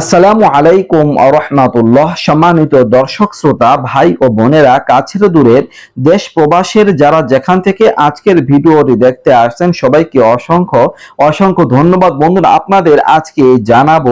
আসসালামু আলাইকুম রহমাতুল্লাহ। সম্মানিত দর্শক, শ্রোতা, ভাই ও বোনেরা, কাছের দূরের দেশ প্রবাসের যারা যেখান থেকে আজকের ভিডিওটি দেখতে আসছেন, সবাইকে অসংখ্য অসংখ্য ধন্যবাদ। বন্ধুরা, আপনাদের আজকে জানাব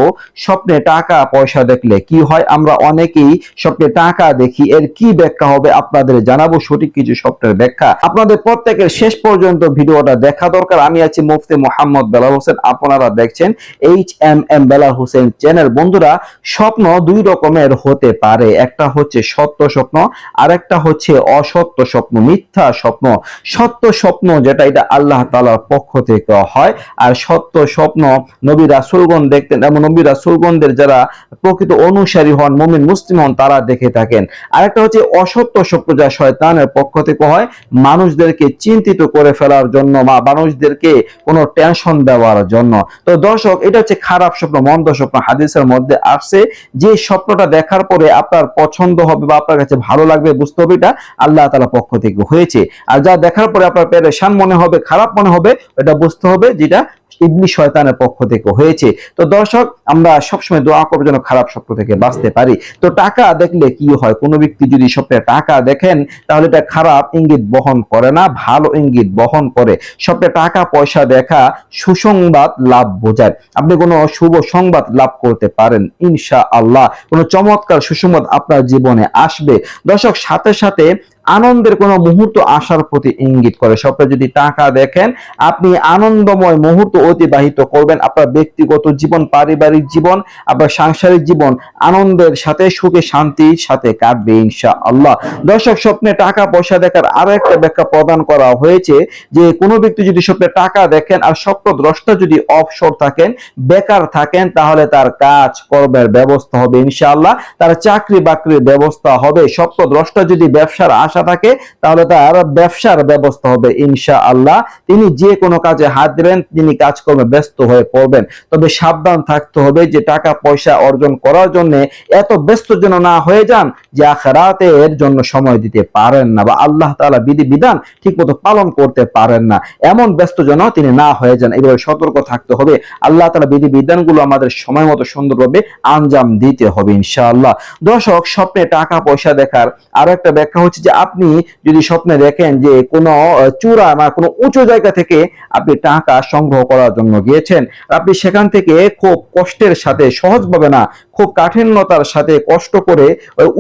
স্বপ্নে টাকা পয়সা দেখলে কি হয়? আমরা অনেকেই স্বপ্নে টাকা দেখি, এর কি ব্যাখ্যা হবে আপনাদের জানাব সঠিক কিছু স্বপ্নের ব্যাখ্যা। আপনাদের প্রত্যেকের শেষ পর্যন্ত ভিডিওটা দেখা দরকার। আমি আছি মুফতি মোহাম্মদ বেলাল হোসেন, আপনারা দেখছেন H M M Belal Hossain channel. বন্ধুরা, স্বপ্ন দুই রকমের হতে পারে। একটা হচ্ছে সত্য স্বপ্ন আর একটা হচ্ছে অসত্য স্বপ্ন, মিথ্যা স্বপ্ন। সত্য স্বপ্ন যেটা, এটা আল্লাহ তাআলার পক্ষ থেকে হয়। আর সত্য স্বপ্ন, নবী রাসূলগণ দেখতেন, এবং নবী রাসূলগণদের যারা প্রকৃত অনুসারী হন, মুমিন, মুসলিম হন, তারা দেখে থাকেন। আরেকটা হচ্ছে অসত্য স্বপ্ন যা শয়তানের পক্ষ থেকে হয়, মানুষদেরকে চিন্তিত করে ফেলার জন্য বা মানুষদেরকে কোনো টেনশন দেওয়ার জন্য। তো দর্শক, এটা হচ্ছে খারাপ স্বপ্ন, মন্দ স্বপ্ন হাদিসের মধ্যে আসছে। যে স্বপ্নটা দেখার পরে আপনার পছন্দ হবে বা আপনার কাছে ভালো লাগবে, বুঝতে হবে এটা আল্লাহ তালা পক্ষ থেকে হয়েছে। আর যা দেখার পরে আপনার পেরেশান মনে হবে, খারাপ মনে হবে এটা বুঝতে হবে যেটা ইবলি শয়তানের পক্ষ থেকে হয়েছে। তো দর্শক, আমরা সবসময় দোয়া করব যেন খারাপ স্বপ্ন থেকে বাঁচতে পারি। তো টাকা দেখলে কি হয়? কোনো ব্যক্তি যদি স্বপ্নে টাকা দেখেন, তাহলে এটা খারাপ ইঙ্গিত বহন করে না, ভালো ইঙ্গিত বহন করে। স্বপ্নে টাকা পয়সা দেখা সুসংবাদ লাভ বোঝায়। আপনি কোনো শুভ সংবাদ লাভ করতে পারেন ইনশা আল্লাহ কোনো চমৎকার সুসংবাদ আপনার জীবনে আসবে। দর্শক, সাথে সাথে আনন্দের কোনো মুহূর্ত আসার প্রতি ইঙ্গিত করে। স্বপ্নে যদি টাকা দেখেন, আপনি আনন্দময় মুহূর্ত অতিবাহিত করবেন আপনার ব্যক্তিগত জীবন, পারিবারিক জীবন, আপনার সাংসারিক জীবন, আনন্দের সাথে সুখে, শান্তির সাথে কাটবে ইনশা আল্লাহ দর্শক, স্বপ্নে টাকা পয়সা দেখার আরও একটা ব্যাখ্যা প্রদান করা হয়েছে যে, কোনো ব্যক্তি যদি স্বপ্নে টাকা দেখেন আর স্বপ্ন দ্রষ্টা যদি অবসর থাকেন, বেকার থাকেন, তাহলে তার কাজ কর্মের ব্যবস্থা হবে ইনশাআল্লাহ। তার চাকরি বাকরির ব্যবস্থা হবে। স্বপ্ন দ্রষ্টা যদি ব্যবসার আশা থাকে, তাহলে তার ব্যবসার ব্যবস্থা হবে ইনশা আল্লাহ তিনি যে কোনো কাজে হাত দিবেন, তিনি কাজকর্মে ব্যস্ত হয়ে পড়বেন। তবে সাবধান থাকতে হবে যে টাকা পয়সা অর্জন করার জন্য এত ব্যস্ত যেন না হয়ে যান যে আখেরাতে এর জন্য সময় দিতে পারেন না বা আল্লাহ তাআলা বিধি বিধান ঠিকমতো পালন করতে পারেন না। এমন ব্যস্ত যেন তিনি না হয়ে যান, এভাবে সতর্ক থাকতে হবে। আল্লাহ তালা বিধি বিধানগুলো আমাদের সময় মতো সুন্দরভাবে আঞ্জাম দিতে হবে ইনশাআল্লাহ। দর্শক, স্বপ্নে টাকা পয়সা দেখার আরও একটা ব্যাখ্যা হচ্ছে যে আপনি যদি স্বপ্নে দেখেন যে কোনো চূড়া বা কোনো উঁচু জায়গা থেকে আপনি টাকা সংগ্রহ করার জন্য গিয়েছেন আপনি সেখান থেকে খুব কষ্টের সাথে, সহজভাবে না খুব কাঠিন্যতার সাথে কষ্ট করে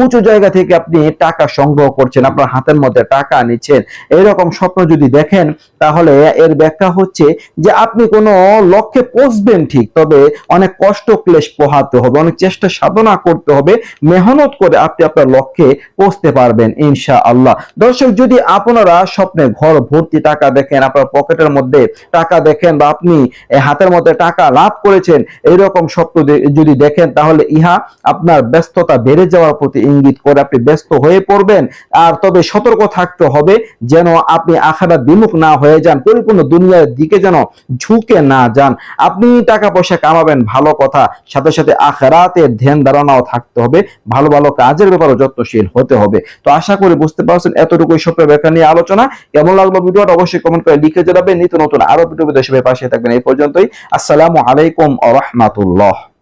উঁচু জায়গা থেকে আপনি টাকা সংগ্রহ করছেন, আপনার হাতের মধ্যে টাকা নিচ্ছেন। এইরকম স্বপ্ন যদি দেখেন, তাহলে এর ব্যাখ্যা হচ্ছে যে আপনি কোনো লক্ষ্যে পৌঁছবেন ঠিক, তবে অনেক কষ্ট ক্লেশ পোহাতে হবে, অনেক চেষ্টা সাধনা করতে হবে, মেহনত করে আপনি আপনার লক্ষ্যে পৌঁছতে পারবেন ইনশা আল্লাহ দর্শক, যদি আপনারা স্বপ্নে ঘর ভর্তি টাকা দেখেন, আপনার পকেটের মধ্যে টাকা দেখেন বা আপনি হাতের মধ্যে টাকা লাভ করেছেন, এইরকম স্বপ্ন যদি দেখেন, তাহলে ইহা আপনার ব্যস্ততা বেড়ে যাওয়ার প্রতি ইঙ্গিত করে আপনি ব্যস্ত হয়ে পড়বেন। আর তবে সতর্ক থাকতে হবে যেন আপনি আখাড়া বিমুখ না হয়ে যান, পরিপূর্ণ দুনিয়ার দিকে যেন ঝুঁকে না যান। আপনি টাকা পয়সা কামাবেন, ভালো কথা। সাথে সাথে আখেরাতের ধ্যান ধারণাও থাকতে হবে। ভালো ভালো কাজের ব্যাপারে যত্নশীল হতে হবে। তো আশা করি বুঝতে পারছেন এতটুকুই স্বপ্নের ব্যাপার নিয়ে আলোচনা। কেমন লাগল ভিডিওটা অবশ্যই কমেন্ট করে লিখে জানাবেন। নিত্য নতুন আরও ভিডিও পাশে থাকবেন। এই পর্যন্তই। আসসালামু আলাইকুম রহমাতুল্লাহ।